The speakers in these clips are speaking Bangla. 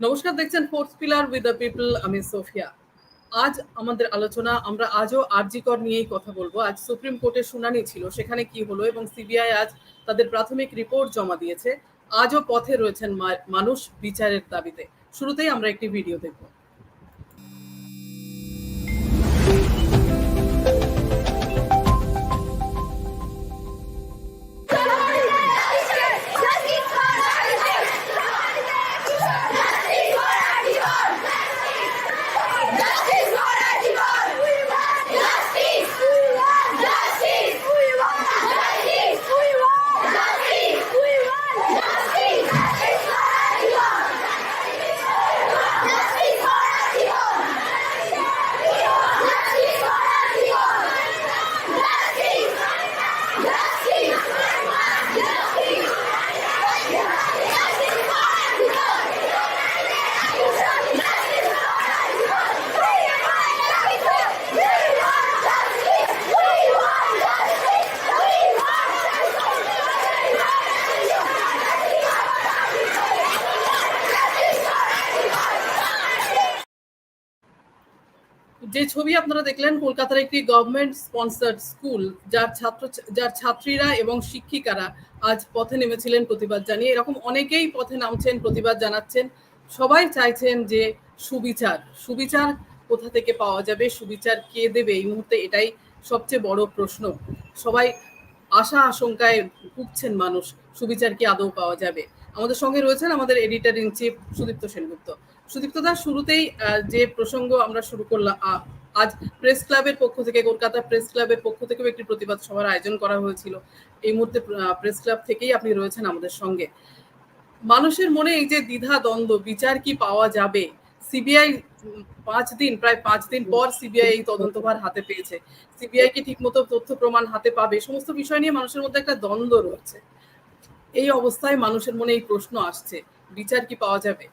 নমস্কার, দেখছেন fourth pillar with the people আমি সোফিয়া। আজ আমাদের আলোচনা, আমরা আজও আরজিকর নিয়েই কথা বলব। আজ সুপ্রিম কোর্টের শুনানি ছিল, সেখানে কি হলো এবং সিবিআই আজ তাদের প্রাথমিক রিপোর্ট জমা দিয়েছে। আজও পথে রয়েছেন মানুষ বিচারের দাবিতে। শুরুতেই আমরা একটি ভিডিও দেখব। যে ছবি আপনারা দেখলেন, কলকাতার একটি গভর্নমেন্ট স্পন্সার্ড স্কুল যার ছাত্র, যার ছাত্রীরা এবং শিক্ষিকারা আজ পথে নেমেছিলেন প্রতিবাদ জানিয়ে। এরকম অনেকেই পথে নামছেন, প্রতিবাদ জানাচ্ছেন। সবাই চাইছেন যে সুবিচার সুবিচার কোথা থেকে পাওয়া যাবে, সুবিচার কে দেবে? এই মুহূর্তে এটাই সবচেয়ে বড় প্রশ্ন। সবাই আশা আশঙ্কায় ভুগছেন মানুষ, সুবিচার কি আদৌ পাওয়া যাবে? আমাদের সঙ্গে রয়েছেন আমাদের editor in chief Sudipta Sengupta. Sudipta da, শুরুতেই যে প্রসঙ্গ আমরা শুরু করলাম আজ প্রেস ক্লাবের পক্ষ থেকে, কলকাতা প্রেস ক্লাবের পক্ষ থেকেও একটি প্রতিবাদ সভার আয়োজন করা হয়েছিল। এই মুহূর্তে প্রেস ক্লাব থেকেই আপনি রয়েছেন আমাদের সঙ্গে। মানুষের মনে এই যে দ্বিধা, দ্বন্দ্ব, বিচার কি পাওয়া যাবে? সিবিআই পাঁচ দিন, প্রায় পাঁচ দিন পর সিবিআই এই তদন্তভার হাতে পেয়েছে। সিবিআই কি ঠিকমতো তথ্য প্রমাণ হাতে পাবে? সমস্ত বিষয় নিয়ে মানুষের মধ্যে একটা দ্বন্দ্ব রয়েছে। এই অবস্থায় মানুষের মনে এই প্রশ্ন আসছে, বিচার কি পাওয়া যাবে?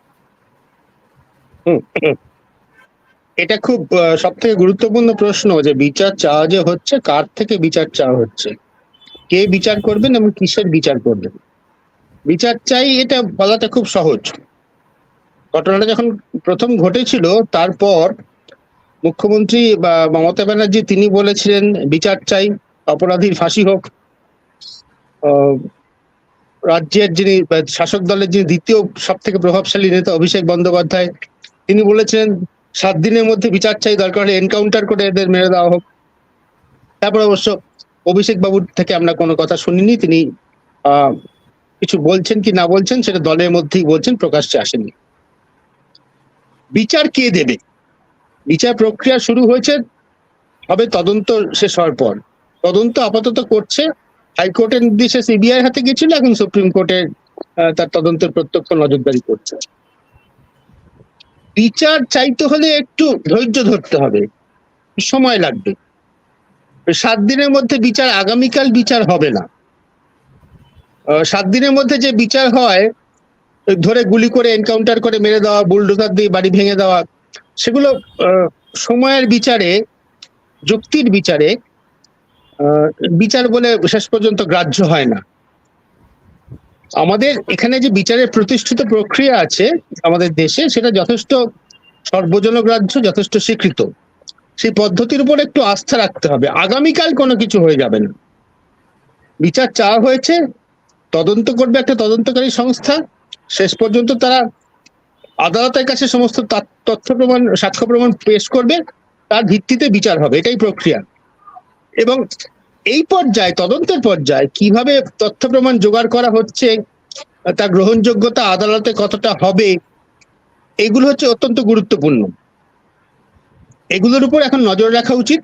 এটা খুব সব থেকে গুরুত্বপূর্ণ প্রশ্ন যে বিচার চাওয়া যে হচ্ছে, কার থেকে বিচার চাওয়া হচ্ছে? কে বিচার করবেন এবং কিসের বিচার করবেন? বিচার চাই এটা বলাটা খুব সহজ। ঘটনাটা যখন প্রথম ঘটেছিল, তারপর মুখ্যমন্ত্রী বা মমতা ব্যানার্জি তিনি বলেছিলেন, বিচার চাই, অপরাধীর ফাঁসি হোক। রাজ্যের যিনি শাসক দলের যিনি দ্বিতীয় সব থেকে প্রভাবশালী নেতা অভিষেক বন্দ্যোপাধ্যায় তিনি বলেছেন, সাত দিনের মধ্যে বিচার চাই, দরকার হলে এনকাউন্টার করে এদের মেরে দেওয়া হোক। তারপর অবশ্য অভিষেক বাবুর থেকে আমরা কোনো কথা শুনিনি, তিনি কিছু বলছেন কি না বলছেন সেটা দলের মধ্যেই বলছেন প্রকাশ্যে আসেনি। বিচার কে দেবে? বিচার প্রক্রিয়া শুরু হয়েছে, হবে তদন্ত শেষ হওয়ার পর। তদন্ত আপাতত করছে, হাইকোর্টের নির্দেশে সিবিআই হাতে গেছিল এখন সুপ্রিম কোর্টের তার তদন্তের প্রত্যক্ষ নজরদারি করছে। বিচার চাইতে হলে একটু ধৈর্য ধরতে হবে। সময় লাগবে। সাত দিনের মধ্যে বিচার, আগামীকাল বিচার হবে না। সাত দিনের মধ্যে যে বিচার হয়, ধরে গুলি করে এনকাউন্টার করে মেরে দেওয়া বুলডোজার দিয়ে বাড়ি ভেঙে দেওয়া, সেগুলো সময়ের বিচারে, যুক্তির বিচারে বিচার বলে শেষ পর্যন্ত গ্রাহ্য হয় না। আমাদের এখানে যে বিচারের প্রতিষ্ঠিত প্রক্রিয়া আছে আমাদের দেশে, সেটা যথেষ্ট সর্বজনগ্রাহ্য যথেষ্ট স্বীকৃত। সেই পদ্ধতির উপর একটু আস্থা রাখতে হবে। আগামীকাল কোনো কিছু হয়ে যাবে না। বিচার চাওয়া হয়েছে, তদন্ত করবে একটা তদন্তকারী সংস্থা, শেষ পর্যন্ত তারা আদালতের কাছে সমস্ত তথ্য প্রমাণ, সাক্ষ্য প্রমাণ পেশ করবে, তার ভিত্তিতে বিচার হবে, এটাই প্রক্রিয়া। এবং এই পর্যায়ে, তদন্তের পর্যায়ে কীভাবে তথ্য প্রমাণ জোগাড় করা হচ্ছে, তার গ্রহণযোগ্যতা আদালতে কতটা হবে, এগুলো হচ্ছে অত্যন্ত গুরুত্বপূর্ণ। এগুলোর উপর এখন নজর রাখা উচিত।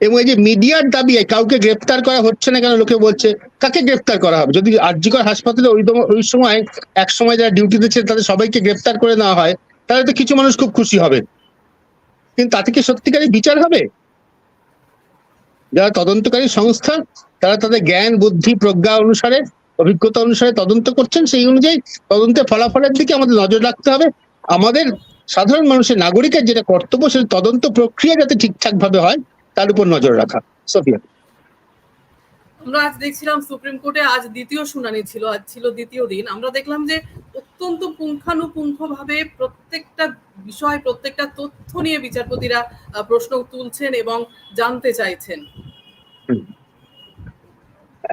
এবং এই যে মিডিয়ার দাবি, কাউকে গ্রেপ্তার করা হচ্ছে না কেন, লোকে বলছে, কাকে গ্রেপ্তার করা হবে? যদি আরজিকর হাসপাতালে ওই ওই সময়, এক সময় যারা ডিউটিতে ছিল তাদের সবাইকে গ্রেপ্তার করে নেওয়া হয়, তাহলে তো কিছু মানুষ খুব খুশি হবে। কিন্তু তাতে কি সত্যিকারের বিচার হবে? যারা তদন্তকারী সংস্থা, তারা তাদের জ্ঞান, বুদ্ধি, প্রজ্ঞা অনুসারে, অভিজ্ঞতা অনুসারে তদন্ত করছেন। সেই অনুযায়ী তদন্তের ফলাফলের দিকে আমাদের নজর রাখতে হবে। আমাদের সাধারণ মানুষের নাগরিকের যেটা কর্তব্য, সেটা তদন্ত প্রক্রিয়া যাতে ঠিকঠাক ভাবে হয়, তার উপর নজর রাখা। সোফিয়া। আমরা আজ দেখছিলাম সুপ্রিম কোর্টে আজ দ্বিতীয় শুনানি ছিল, আজ ছিল দ্বিতীয় দিন। আমরা দেখলাম যে অত্যন্ত পুঙ্খানুপুঙ্খ ভাবে প্রত্যেকটা বিষয়, প্রত্যেকটা তথ্য নিয়ে বিচারপতিরা প্রশ্ন তুলছেন এবং জানতে চাইছেন।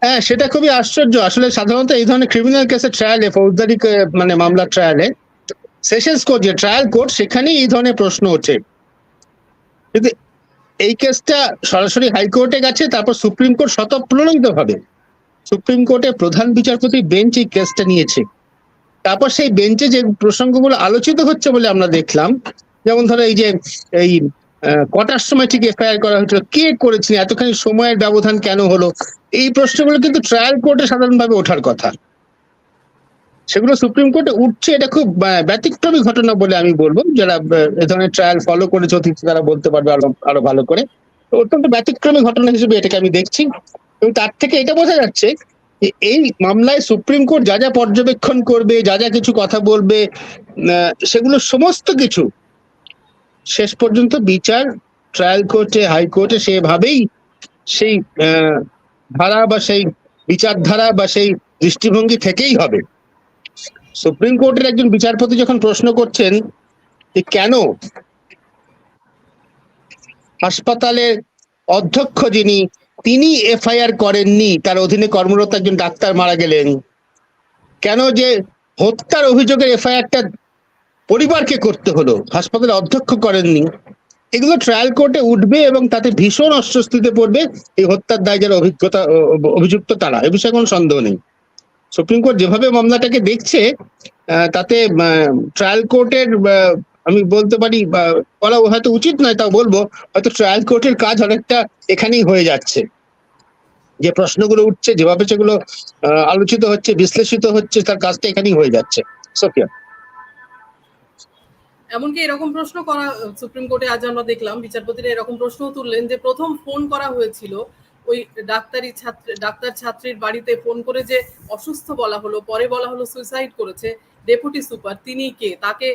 হ্যাঁ সেটা খুবই আশ্চর্য। আসলে সাধারণত এই ধরনের ক্রিমিনাল কেসের ট্রায়ালে ফৌজদারি মানে মামলার ট্রায়ালে সেশনস কোর্ট যে ট্রায়াল কোর্ট সেখানেই এই ধরনের প্রশ্ন ওঠে। কিন্তু এই কেসটা সরাসরি হাইকোর্টে গেছে, তারপর সুপ্রিম কোর্ট স্বতঃপ্রণোদিত ভাবে সুপ্রিম কোর্টে প্রধান বিচারপতি বেঞ্চ এই কেসটা নিয়েছে। তারপর সেই বেঞ্চে যে প্রসঙ্গগুলো আলোচিত হচ্ছে বলে আমরা দেখলাম, যেমন ধরো এই যে, এই কটার সময় ঠিক এফআইআর করা হয়েছিল? কে করেছিল? এতখানি সময়ের ব্যবধান কেন হলো? এই প্রশ্নগুলো কিন্তু ট্রায়াল কোর্টে সাধারণভাবে ওঠার কথা। সেগুলো সুপ্রিম কোর্টে উঠছে, এটা খুব ব্যতিক্রমী ঘটনা বলে আমি বলব। যারা এ ধরনের ট্রায়াল ফলো করেছে অতীত তারা বলতে পারবে আরও আরও ভালো করে। অত্যন্ত ব্যতিক্রমী ঘটনা হিসেবে এটাকে আমি দেখছি। এবং তার থেকে এটা বোঝা যাচ্ছে এই মামলায় সুপ্রিম কোর্ট যা যা পর্যবেক্ষণ করবে, যা যা কিছু কথা বলবে সেগুলো সমস্ত কিছু শেষ পর্যন্ত বিচার ট্রায়াল কোর্টে হাইকোর্টে সেভাবেই সেই ধারা বা সেই বিচারধারা বা সেই দৃষ্টিভঙ্গি থেকেই হবে। সুপ্রিম কোর্টের একজন বিচারপতি যখন প্রশ্ন করছেন যে কেন হাসপাতালের অধ্যক্ষ যিনি, তিনি এফআইআর করেননি, তার অধীনে কর্মরত একজন ডাক্তার মারা গেলেন, কেন যে হত্যার অভিযোগের এফআইআরটা পরিবারকে করতে হলো, হাসপাতালে অধ্যক্ষ করেননি। এগুলো ট্রায়াল কোর্টে উঠবে এবং তাতে ভীষণ অস্বস্তিতে পড়বে এই হত্যার দায় যারা অভিজ্ঞতা অভিযুক্ত তারা, এ বিষয়ে কোনো সন্দেহ নেই। সুপ্রিম কোর্ট যেভাবে মামলাটাকে দেখছে তাতে ট্রায়াল কোর্টের আমি বলতে পারি বলা হয়তো উচিত নয়, তাও বলব, হয়তো ট্রায়াল কোর্টের কাজ অনেকটা এখানেই হয়ে যাচ্ছে। যে প্রশ্নগুলো উঠছে, যেভাবে সেগুলো আলোচিত হচ্ছে, বিশ্লেষিত হচ্ছে, তার কাজটা এখানেই হয়ে যাচ্ছে। সোফিয়া এমনকি এরকম প্রশ্ন করা সুপ্রিম কোর্টে আজ আমরা দেখলাম বিচারপতিরা এরকম প্রশ্ন তুললেন যে প্রথম ফোন করা হয়েছিল ওই ডাক্তারি ছাত্র ডাক্তার ছাত্রীর বাড়িতে ফোন করে যে অসুস্থ বলা হলো পরে বলা হলো সুইসাইড করেছে ডেপুটি সুপার তিনি কে? তাকে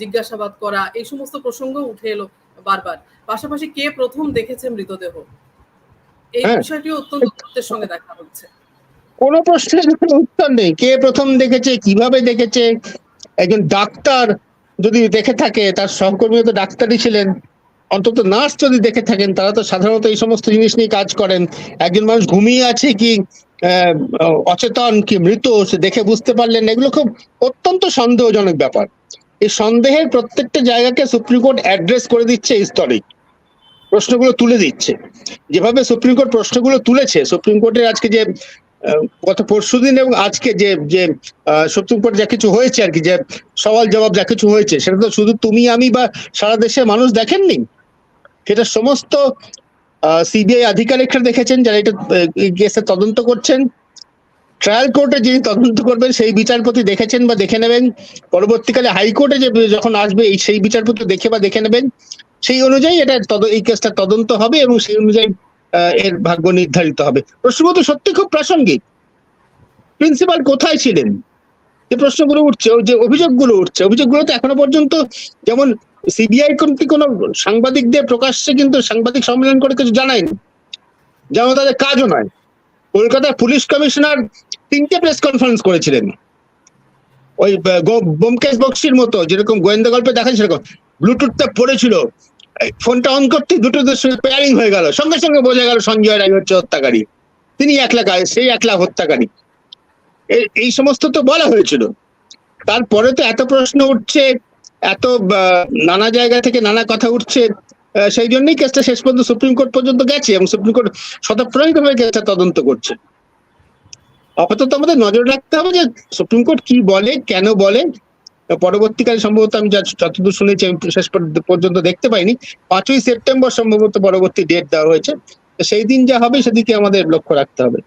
জিজ্ঞাসাবাদ করা এই সমস্ত প্রসঙ্গ উঠে এলো বারবার। পাশাপাশি কে প্রথম দেখেছে মৃতদেহ? এই হ্যাঁ। বিষয়টি অত্যন্ত গুরুত্বের সঙ্গে দেখা হচ্ছে। কোনো প্রশ্নের উত্তর নেই। কে প্রথম দেখেছে কীভাবে দেখেছে? একজন ডাক্তার যদি দেখে থাকে, তার সহকর্মী তো ডাক্তারই ছিলেন। অন্তত নার্স যদি দেখে থাকেন, তারা তো সাধারণত এই সমস্ত জিনিস নিয়ে কাজ করেন। একজন মানুষ ঘুমিয়ে আছে কি অচেতন কি মৃত, সে দেখে বুঝতে পারলেন এগুলো খুব অত্যন্ত সন্দেহজনক ব্যাপার। এই সন্দেহের প্রত্যেকটা জায়গাকে সুপ্রিম কোর্ট অ্যাড্রেস করে দিচ্ছে এই স্তরে প্রশ্নগুলো তুলে দিচ্ছে। যেভাবে সুপ্রিম কোর্ট প্রশ্নগুলো তুলেছে, সুপ্রিম কোর্টের আজকে যে গত পরশু দিন এবং আজকে যে যে সুপ্রিম কোর্ট যা কিছু হয়েছে আর কি, যে সওয়াল জবাব যা কিছু হয়েছে, সেটা তো শুধু তুমি, আমি বা সারা দেশের মানুষ দেখেননি? সেটা সমস্ত সিবিআই আধিকারিকরা দেখেছেন যারা এটা কেসে তদন্ত করছেন। ট্রায়াল কোর্টে যিনি তদন্ত করবেন, সেই বিচারপতি দেখেছেন বা দেখে নেবেন। পরবর্তীকালে হাইকোর্টে যে যখন আসবে, এই সেই বিচারপতি দেখে বা দেখে নেবেন। সেই অনুযায়ী এটা এই কেসটা তদন্ত হবে এবং সেই অনুযায়ী এর ভাগ্য নির্ধারিত হবে। প্রশ্নগুলো সত্যি খুব প্রাসঙ্গিক। প্রিন্সিপাল কোথায় ছিলেন? যে প্রশ্নগুলো উঠছে যে অভিযোগগুলো উঠছে, অভিযোগগুলো তো এখনও পর্যন্ত যেমন সিবিআই কিন্তু কোনো সাংবাদিকদের প্রকাশ্যে কিন্তু সাংবাদিক সম্মেলন করে কিছু জানায়নি। যেমন তাদের কাজও নয়। কলকাতার পুলিশ কমিশনার তিনটে প্রেস কনফারেন্স করেছিলেন। ওই ব- গো- ব্যোমকেশ বক্সির মতো, যেরকম গোয়েন্দা গল্পে দেখা সেরকম। ব্লুটুথটা পড়েছিল। ফোনটা অন করতে ব্লুটুথের সঙ্গে পেয়ারিং হয়ে গেল। সঙ্গে সঙ্গে বোঝা গেল সঞ্জয় রায় হচ্ছে হত্যাকারী। তিনি একলা সেই একলা হত্যাকারী। এই- সমস্ত তো বলা হয়েছিল। তারপরে তো এত প্রশ্ন উঠছে, এত নানা জায়গা থেকে নানা কথা উঠছে সেই জন্যই কেসটা শেষ পর্যন্ত সুপ্রিম কোর্ট পর্যন্ত গেছে এবং সুপ্রিম কোর্ট শতপ্রণিত ভাবে কেসটা তদন্ত করছে। আপাতত আমাদের নজর রাখতে হবে যে সুপ্রিম কোর্ট কি বলে, কেন বলে পরবর্তীকালে সম্ভবত আমি যতদূর শুনেছি, আমি শেষ পর্যন্ত দেখতে পাইনি। পাঁচই সেপ্টেম্বর সম্ভবত পরবর্তী ডেট দেওয়া হয়েছে। সেই দিন যা হবে, সেদিকে আমাদের লক্ষ্য রাখতে হবে।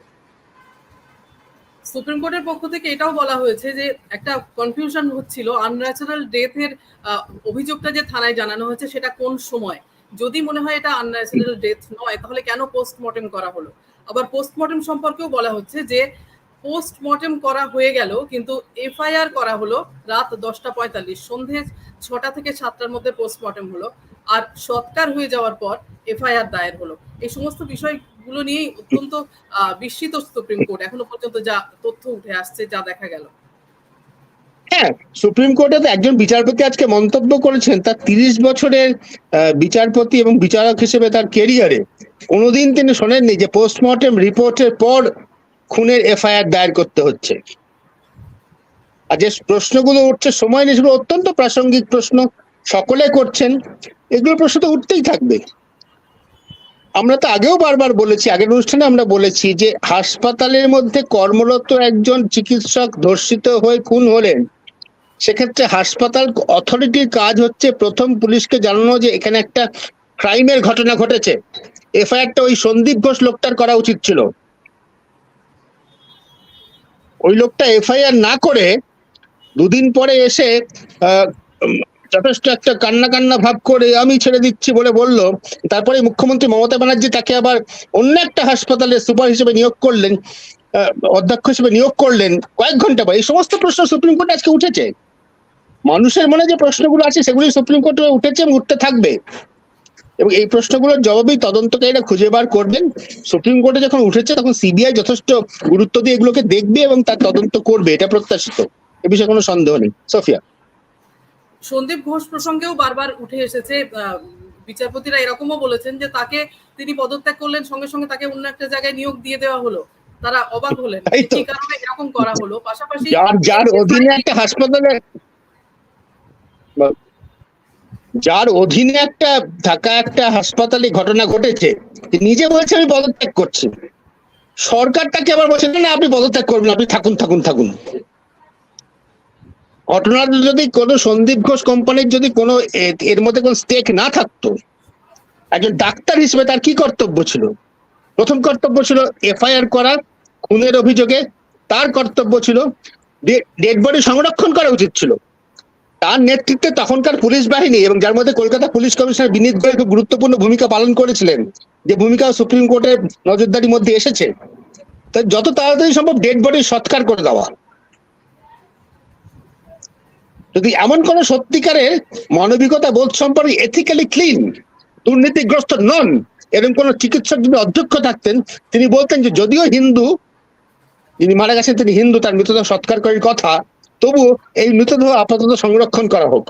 সুপ্রিম কোর্টের পক্ষ থেকে এটাও বলা হয়েছে যে, একটা কনফিউশন হচ্ছিল। আনন্যাচারাল ডেথের অভিযোগটা যে থানায় জানানো হয়েছে, সেটা কোন সময়? যদি মনে হয় এটা আনন্যাচারাল ডেথ নয়, তাহলে কেন পোস্টমর্টেম করা হলো? আবার পোস্টমর্টেম সম্পর্কেও বলা হচ্ছে যে পোস্টমর্টেম করা হয়ে গেল, কিন্তু এফআইআর করা হলো রাত দশটা পঁয়তাল্লিশ, সন্ধে ছটা থেকে সাতটার মধ্যে পোস্টমর্টেম হলো, আর সৎকার হয়ে যাওয়ার পর এফআইআর দায়ের হলো। এই সমস্ত বিষয়গুলো নিয়েই অত্যন্ত বিস্মিত সুপ্রিম কোর্ট। এখনও পর্যন্ত যা তথ্য উঠে আসছে, যা দেখা গেল। হ্যাঁ সুপ্রিম কোর্টে তো একজন বিচারপতি আজকে মন্তব্য করেছেন, তার তিরিশ বছরের বিচারপতি এবং বিচারক হিসেবে তার কেরিয়ারে কোনোদিন তিনি শোনেননি যে পোস্টমর্টেম রিপোর্টের পর খুনের এফআইআর দায়ের করতে হচ্ছে। আর যে প্রশ্নগুলো উঠছে, সময় নিয়ে সেগুলো অত্যন্ত প্রাসঙ্গিক প্রশ্ন, সকলে করছেন, এগুলো প্রশ্ন তো উঠতেই থাকবে। আমরা তো আগেও বারবার বলেছি, আগের অনুষ্ঠানে আমরা বলেছি যে হাসপাতালের মধ্যে কর্মরত একজন চিকিৎসক ধর্ষিত হয়ে খুন হলেন। সেক্ষেত্রে হাসপাতাল অথরিটির কাজ হচ্ছে প্রথম পুলিশকে জানানো যে এখানে একটা ক্রাইমের ঘটনা ঘটেছে। এফআইআরটা ওই সন্দীপ ঘোষ লোকটার করা উচিত ছিল। ওই লোকটা এফআইআর না করে দুদিন পরে এসে যথেষ্ট একটা কান্না কান্না ভাব করে আমি ছেড়ে দিচ্ছি বলে বলল। তারপরে মুখ্যমন্ত্রী মমতা ব্যানার্জি তাকে আবার অন্য একটা হাসপাতালে সুপার হিসেবে নিয়োগ করলেন অধ্যক্ষ হিসেবে নিয়োগ করলেন কয়েক ঘণ্টা পর। এই সমস্ত প্রশ্ন সুপ্রিম কোর্টে আজকে উঠেছে। মানুষের মনে যে প্রশ্নগুলো আছে সেগুলি সুপ্রিম কোর্টে উঠেছে উঠতে থাকবে। এবং এই প্রশ্নগুলোর জবাবই তদন্তকারীরা খুঁজে বার করবেন। সুপ্রিম কোর্টে যখন উঠেছে তখন সিবিআই যথেষ্ট গুরুত্ব দিয়ে এগুলোকে দেখবে এবং তার তদন্ত করবে এটা প্রত্যাশিত। এ বিষয়ে কোনো সন্দেহ নেই। সোফিয়া। সন্দীপ ঘোষ প্রসঙ্গেও বারবার উঠে এসেছে বিচারপতিরা এরকমও বলেছেন যে তাকে তিনি পদত্যাগ করলেন সঙ্গে সঙ্গে তাকে অন্য একটা জায়গায় নিয়োগ দিয়ে দেওয়া হলো। তারা অবাক হলেন কি কারণে এরকম করা হলো। পাশাপাশি যার যার অধীনে একটা হাসপাতালে যার অধীনে একটা ঢাকা একটা হাসপাতালে ঘটনা ঘটেছে নিজে বলছে, আমি পদত্যাগ করছি। সরকারটাকে আবার বলছে, না আপনি পদত্যাগ করবেন, আপনি থাকুন থাকুন থাকুন। ঘটনাটা যদি কোনো সন্দীপ ঘোষ কোম্পানির যদি কোনো এর মধ্যে কোনো স্টেক না থাকতো, একজন ডাক্তার হিসেবে তার কি কর্তব্য ছিল? প্রথম কর্তব্য ছিল এফআইআর করা, খুনের অভিযোগে। তার কর্তব্য ছিল ডেড বডি সংরক্ষণ করা উচিত ছিল। তার নেতৃত্বে তখনকার পুলিশ বাহিনী এবং যার মধ্যে কলকাতা পুলিশ কমিশনার বিনীত গোয়েল খুব গুরুত্বপূর্ণ ভূমিকা পালন করেছিলেন। যে ভূমিকা সুপ্রিম কোর্টের নজরদারির মধ্যে এসেছে। তাই যত তাড়াতাড়ি সম্ভব ডেড বডি সৎকার করে দেওয়া। যদি এমন কোন সত্যিকারের মানবিকতা বোধ সম্পর্কে এথিক্যালি ক্লিন দুর্নীতিগ্রস্ত নন এরকম কোন চিকিৎসক যদি অধ্যক্ষ থাকতেন, তিনি বলতেন যে যদিও হিন্দু, যিনি মারা গেছেন তিনি হিন্দু, তার মৃতদেহ সৎকার করার কথা তবু এই মৃতদেহ আপাতত সংরক্ষণ করা হোক।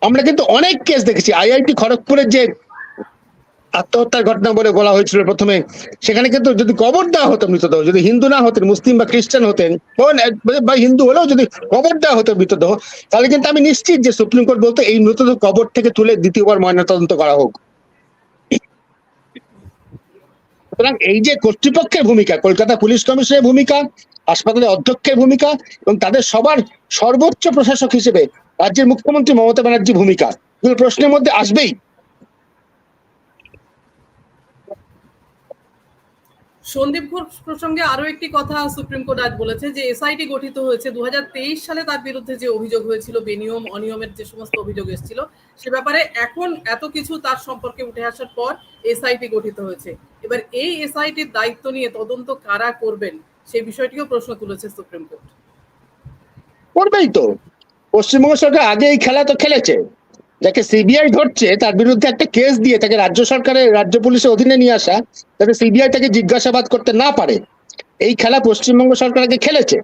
আমরা কিন্তু অনেক কেস দেখেছি। আইআইটি খড়গপুরের যে আত্মহত্যার ঘটনা বলে বলা হয়েছিল প্রথমে, সেখানে কিন্তু যদি কবর দেওয়া হতো মৃতদেহ, যদি হিন্দু না হতেন, মুসলিম বা খ্রিস্টান হতেন বা- হিন্দু হলেও যদি কবর দেওয়া হতো মৃতদেহ, তাহলে কিন্তু আমি নিশ্চিত যে সুপ্রিম কোর্ট বলতো এই মৃতদেহ কবর থেকে তুলে দ্বিতীয়বার ময়নাতদন্ত করা হোক। সুতরাং এই যে কর্তৃপক্ষের ভূমিকা, কলকাতা পুলিশ কমিশনের ভূমিকা, হাসপাতালের অধ্যক্ষের ভূমিকা এবং তাদের সবার সর্বোচ্চ প্রশাসক হিসেবে রাজ্যের মুখ্যমন্ত্রী মমতা ব্যানার্জির ভূমিকা প্রশ্নের মধ্যে আসবেই। সন্দীপ ঘোষ প্রসঙ্গে আরও একটি কথা সুপ্রিম কোর্ট আজ বলেছে যে এসআইটি গঠিত হয়েছে দু হাজার তেইশ সালে তার বিরুদ্ধে যে অভিযোগ হয়েছিল, বেনিয়ম, অনিয়মের যে সমস্ত অভিযোগ এসেছিল, সে ব্যাপারে এখন এত কিছু তার সম্পর্কে উঠে আসার পর এসআইটি গঠিত হয়েছে। এবার এই এসআইটির দায়িত্ব নিয়ে তদন্ত কারা করবেন, সেই বিষয়টিও প্রশ্ন তুলেছে সুপ্রিম কোর্ট। করবেই তো। পশ্চিমবঙ্গ সরকার আগে এই খেলা তো খেলেছে। যাকে সিবিআই ধরছে, তার বিরুদ্ধে একটা কেস দিয়ে তাকে রাজ্য সরকারের, রাজ্য পুলিশের অধীনে নিয়ে আসা, যাতে সিবিআই তাকে জিজ্ঞাসাবাদ করতে না পারে। এই খেলা পশ্চিমবঙ্গ সরকার আগে খেলেছে।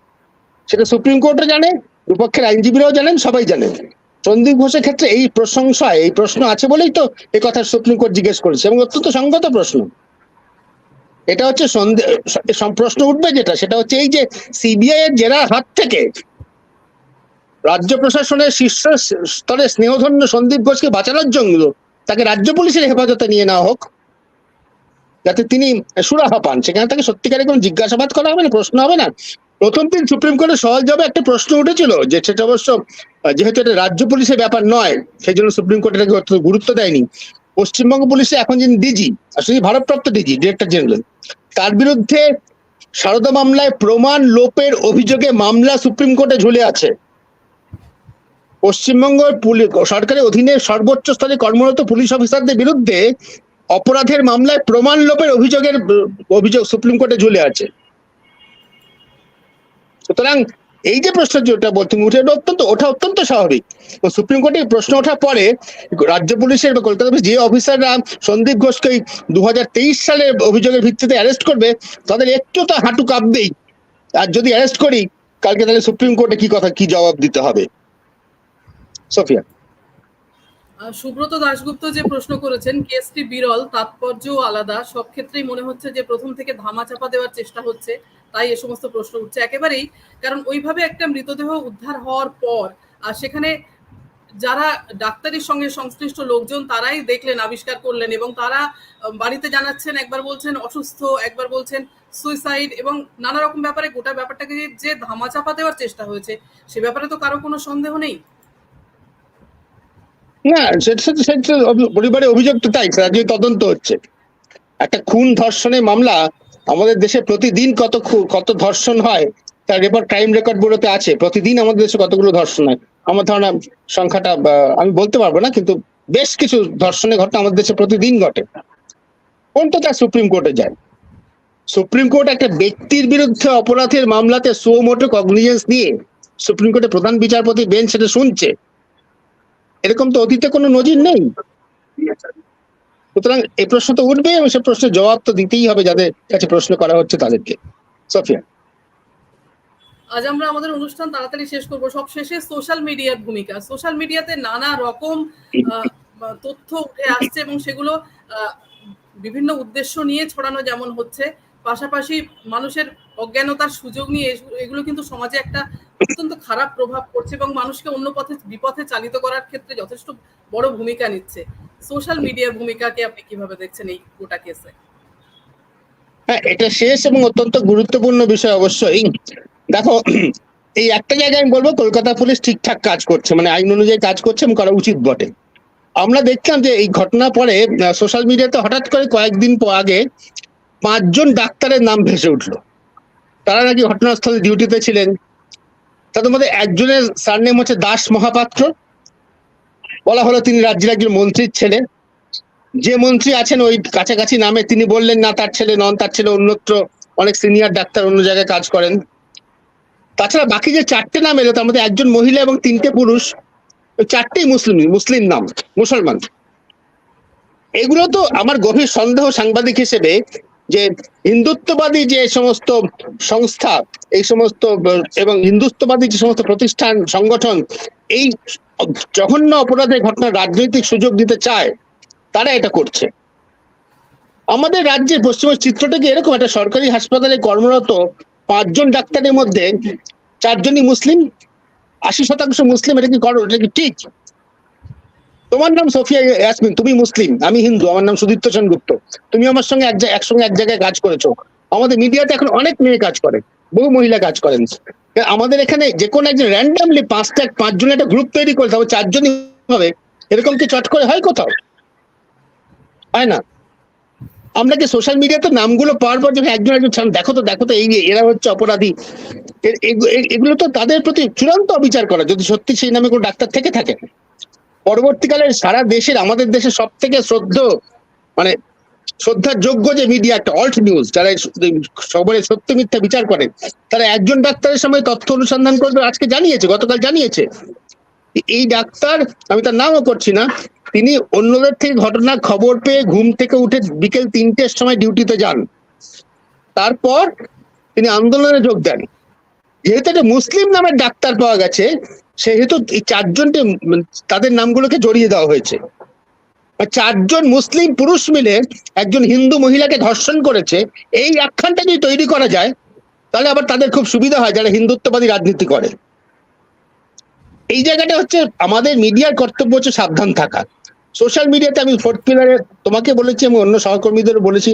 সেটা সুপ্রিম কোর্টও জানে দুপক্ষের আইনজীবীরাও জানেন, সবাই জানেন। সন্দীপ ঘোষের ক্ষেত্রে এই প্রশংসায়, এই প্রশ্ন আছে বলেই তো এই কথা সুপ্রিম কোর্ট জিজ্ঞেস করেছে এবং অত্যন্ত সঙ্গত প্রশ্ন। এটা হচ্ছে সন্দে- সম- প্রশ্ন উঠবে যেটা, সেটা হচ্ছে এই যে সিবিআই এর জেরার হাত থেকে রাজ্য প্রশাসনের শীর্ষ স্তরে স্নেহধন্য সন্দীপ ঘোষকে বাঁচানোর জন্য তাকে রাজ্য পুলিশের হেফাজতে নিয়ে নেওয়া হোক। যাতে তিনি সুরাহা পান। সেখানে তাকে সত্যিকারের কোনো জিজ্ঞাসাবাদ করা হবে না, প্রশ্ন হবে না। প্রথম দিন সুপ্রিম কোর্টে সহজ যাবে একটা প্রশ্ন উঠেছিল যে সেটা অবশ্য, যেহেতু এটা রাজ্য পুলিশের ব্যাপার নয়, সেই জন্য সুপ্রিম কোর্ট এটাকে গুরুত্ব দেয়নি। পশ্চিমবঙ্গ পুলিশে এখন যিনি ডিজি আসলে ভারপ্রাপ্ত ডিজি ডিরেক্টর জেনারেল তার বিরুদ্ধে সারদা মামলায় প্রমাণ লোপের অভিযোগে মামলা সুপ্রিম কোর্টে ঝুলে আছে। পশ্চিমবঙ্গ পুলি- সরকারের অধীনে সর্বোচ্চ স্তরে কর্মরত পুলিশ অফিসারদের বিরুদ্ধে অপরাধের মামলায় প্রমাণ লোপের অভিযোগের, অভিযোগ সুপ্রিম কোর্টে ঝুলে আছে। সুতরাং এই যে প্রশ্ন যেটা বল তুমি উঠে অত্যন্ত, ওঠা অত্যন্ত স্বাভাবিক। সুপ্রিম কোর্টে প্রশ্ন ওঠার পরে রাজ্য পুলিশের বা কলকাতা পুলিশ যে অফিসাররা সন্দীপ ঘোষকে দু হাজার তেইশ সালের অভিযোগের ভিত্তিতে অ্যারেস্ট করবে, তাদের একটু তো হাঁটু কাঁপবেই। আর যদি অ্যারেস্ট করি, কালকে তাহলে সুপ্রিম কোর্টে কি কথা, কি জবাব দিতে হবে? সোফিয়া সুব্রত দাশগুপ্ত যে প্রশ্ন করেছেন, কেসটি বিরল তাৎপর্য আলাদা। সব ক্ষেত্রেই মনে হচ্ছে যে প্রথম থেকে ধামাচাপা দেওয়ার চেষ্টা হচ্ছে, তাই এ সমস্ত প্রশ্ন উঠছে। একেবারেই, কারণ ওইভাবে একটা মৃতদেহ উদ্ধার হওয়ার পর আর সেখানে যারা ডাক্তারির সঙ্গে সংশ্লিষ্ট লোকজন, তারাই দেখলেন, আবিষ্কার করলেন এবং তারা বাড়িতে জানাচ্ছেন, একবার বলছেন অসুস্থ, একবার বলছেন সুইসাইড এবং নানা রকম ব্যাপারে গোটা ব্যাপারটাকে যে- যে ধামাচাপা দেওয়ার চেষ্টা হয়েছে, সে ব্যাপারে তো কারও কোনো সন্দেহ নেই। না সেটা সেটা পরিবারের অভিযোগ তো তাই রাজ্যে তদন্ত হচ্ছে। একটা খুন ধর্ষণের মামলা আমাদের দেশে প্রতিদিন কত কত ধর্ষণ হয়, তার রেকর্ড ক্রাইম রেকর্ড ব্যুরোতে আছে। প্রতিদিন আমাদের দেশে কতগুলো ধর্ষণ হয়। আমার ধারণা সংখ্যাটা আমি বলতে পারব না, কিন্তু বেশ কিছু ধর্ষণের ঘটনা আমাদের দেশে প্রতিদিন ঘটে। কোনটা তার সুপ্রিম কোর্টে যায়? সুপ্রিম কোর্ট একটা ব্যক্তির বিরুদ্ধে অপরাধের মামলাতে সুমোটো কগনিজেন্স দিয়ে সুপ্রিম কোর্টের প্রধান বিচারপতি বেঞ্চ সেটা শুনছে। এরকম তো অতীতে কোনো নজির নেই। সুতরাং এই প্রশ্ন তো উঠবে এবং সে প্রশ্নের জবাব তো দিতেই হবে যাদের কাছে প্রশ্ন করা হচ্ছে তাদেরকে। সোফিয়া। আজ আমরা আমাদের অনুষ্ঠান তাড়াতাড়ি শেষ করব। সব শেষে সোশ্যাল মিডিয়ার ভূমিকা। সোশ্যাল মিডিয়াতে নানা রকম তথ্য উঠে আসছে এবং সেগুলো বিভিন্ন উদ্দেশ্য নিয়ে ছড়ানো যেমন হচ্ছে, পাশাপাশি মানুষের অজ্ঞানতার সুযোগ নিয়ে এগুলো কিন্তু সমাজে একটা অত্যন্ত খারাপ প্রভাব পড়ছে এবং মানুষকে অন্য পথে, বিপথে চালিত করার ক্ষেত্রে যথেষ্ট বড় ভূমিকা নিচ্ছে। সোশ্যাল মিডিয়ার ভূমিকাকে আপনি কীভাবে দেখছেন এই গোটা কেসে? হ্যাঁ এটা শেষ এবং অত্যন্ত গুরুত্বপূর্ণ বিষয় অবশ্যই। দেখো, এই একটা জায়গায় আমি বলব, কলকাতা পুলিশ ঠিকঠাক কাজ করছে মানে আইন অনুযায়ী কাজ করছে এবং করা উচিত বটে। আমরা দেখলাম যে এই ঘটনা পরে সোশ্যাল মিডিয়াতে হঠাৎ করে কয়েকদিন আগে পাঁচজন ডাক্তারের নাম ভেসে উঠল। তারা নাকি ঘটনাস্থলে ডিউটিতে ছিলেন। তাদের মধ্যে একজনের সারনেম হচ্ছে দাস মহাপাত্র। বলা হলো তিনি রাজ্যের একজন মন্ত্রীর ছেলে। যে মন্ত্রী আছেন ওই কাছাকাছি নামে তিনি বললেন, না, তার ছেলে নন, তার ছেলে অন্যত্র অনেক সিনিয়র ডাক্তার অন্য জায়গায় কাজ করেন। তাছাড়া বাকি যে চারটে নাম এলো, তার মধ্যে একজন মহিলা এবং তিনটে পুরুষ চারটেই মুসলিম মুসলিম নাম, মুসলমান। এগুলো তো আমার গভীর সন্দেহ সাংবাদিক হিসেবে যে হিন্দুত্ববাদী যে সমস্ত সংস্থা, এই সমস্ত, এবং হিন্দুত্ববাদী যে সমস্ত প্রতিষ্ঠান, সংগঠন, এই জঘন্য অপরাধের ঘটনা রাজনৈতিক সুযোগ দিতে চায়, তারা এটা করছে। আমাদের রাজ্যের পশ্চিমবঙ্গ চিত্রটা কি এরকম একটা সরকারি হাসপাতালে কর্মরত পাঁচজন ডাক্তারের মধ্যে চারজনই মুসলিম, আশি শতাংশ মুসলিম, এটা কি করো, এটা কি ঠিক? তোমার নাম সোফিয়া ইয়াসমিন, তুমি মুসলিম, আমি হিন্দু, আমার নাম সুদীপ্ত সেনগুপ্ত তুমি আমার সঙ্গে এক একসঙ্গে এক জায়গায় কাজ করেছ। আমাদের মিডিয়াতে এখন অনেক মেয়ে কাজ করে, বহু মহিলা কাজ করেন। আমাদের এখানে যে কোনো একজন র্যান্ডামলি পাঁচটা পাঁচজন একটা গ্রুপ তৈরি করে তবে চারজনই হবে, এরকম কি চট করে হয় কোথাও? হয় না। আমরা যে সোশ্যাল মিডিয়াতে নামগুলো পাওয়ার পর যখন একজন একজন দেখো তো দেখো তো, এই এরা হচ্ছে অপরাধী। এগুলো তো তাদের প্রতি চূড়ান্ত অবিচার করা, যদি সত্যি সেই নামে কোনো ডাক্তার থেকে থাকে পরবর্তীকালে সারা দেশের, আমাদের দেশের সব থেকে শ্রদ্ধ মানে শ্রদ্ধার যোগ্য যে মিডিয়া একটা অল্ট নিউজ যারা সবাই সত্য মিথ্যা বিচার করে, তারা একজন ডাক্তারের সময় তথ্য অনুসন্ধান করবে, আজকে জানিয়েছে, গতকাল জানিয়েছে। এই ডাক্তার, আমি তার নামও করছি না, তিনি অন্যদের থেকে ঘটনা খবর পেয়ে ঘুম থেকে উঠে বিকেল তিনটের সময় ডিউটিতে যান। তারপর তিনি আন্দোলনে যোগ দেন। যেহেতু একটা মুসলিম নামের ডাক্তার পাওয়া গেছে সেহেতু এই চারজনকে তাদের নামগুলোকে জড়িয়ে দেওয়া হয়েছে। চারজন মুসলিম পুরুষ মিলে একজন হিন্দু মহিলাকে ধর্ষণ করেছে, এই আখ্যানটা যদি তৈরি করা যায়, তাহলে আবার তাদের খুব সুবিধা হয় যারা হিন্দুত্ববাদী রাজনীতি করে। এই জায়গাটা হচ্ছে আমাদের মিডিয়ার কর্তব্য হচ্ছে সাবধান থাকা। সোশ্যাল মিডিয়াতে আমি ফোর্থ পিলারে তোমাকে বলেছি, আমি অন্য সহকর্মীদেরও বলেছি,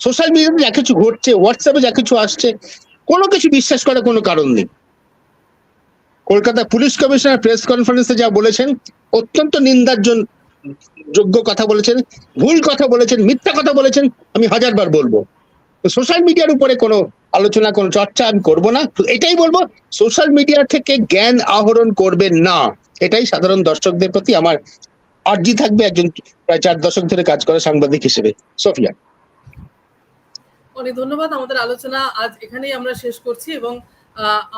সোশ্যাল মিডিয়াতে যা কিছু ঘটছে হোয়াটসঅ্যাপে যা কিছু আসছে, কোনো কিছু বিশ্বাস করার কোনো কারণ নেই। কলকাতা পুলিশ কমিশনার প্রেস কনফারেন্সে যা বলেছেন, অত্যন্ত নিন্দার যোগ্য কথা বলেছেন, ভুল কথা বলেছেন, মিথ্যা কথা বলেছেন, আমি হাজারবার বলব। সোশ্যাল মিডিয়ার উপরে কোনো আলোচনা, কোনো চর্চা আমি করব না। এটাই বলব, সোশ্যাল মিডিয়া থেকে জ্ঞান আহরণ করবেন না। এটাই সাধারণ দর্শকদের প্রতি আমার আর্জি থাকবে একজন, প্রায় চার দশক ধরে কাজ করা সাংবাদিক হিসেবে। সোফিয়া। অনেক ধন্যবাদ, আমাদের আলোচনা আজ এখানেই আমরা শেষ করছি এবং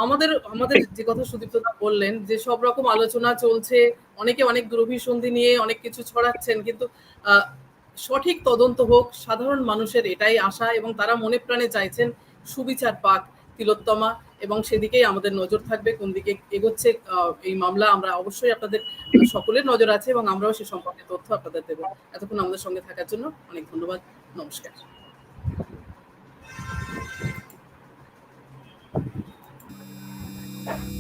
আমাদের আমাদের যে কথা সুদীপ্তদা বললেন, যে সব রকম আলোচনা চলছে, অনেকে অনেক দুরভিসন্ধি নিয়ে অনেক কিছু ছড়াচ্ছেন, কিন্তু সঠিক তদন্ত হোক, সাধারণ মানুষের এটাই আশা এবং তারা মনে প্রাণে চাইছেন সুবিচার পাক তিলোত্তমা এবং সেদিকেই আমাদের নজর থাকবে, কোন দিকে এগোচ্ছে এই মামলা আমরা অবশ্যই আপনাদের সকলের নজর আছে এবং আমরাও সে সম্পর্কে তথ্য আপনাদের দেবো। এতক্ষণ আমাদের সঙ্গে থাকার জন্য অনেক ধন্যবাদ, নমস্কার। Yeah.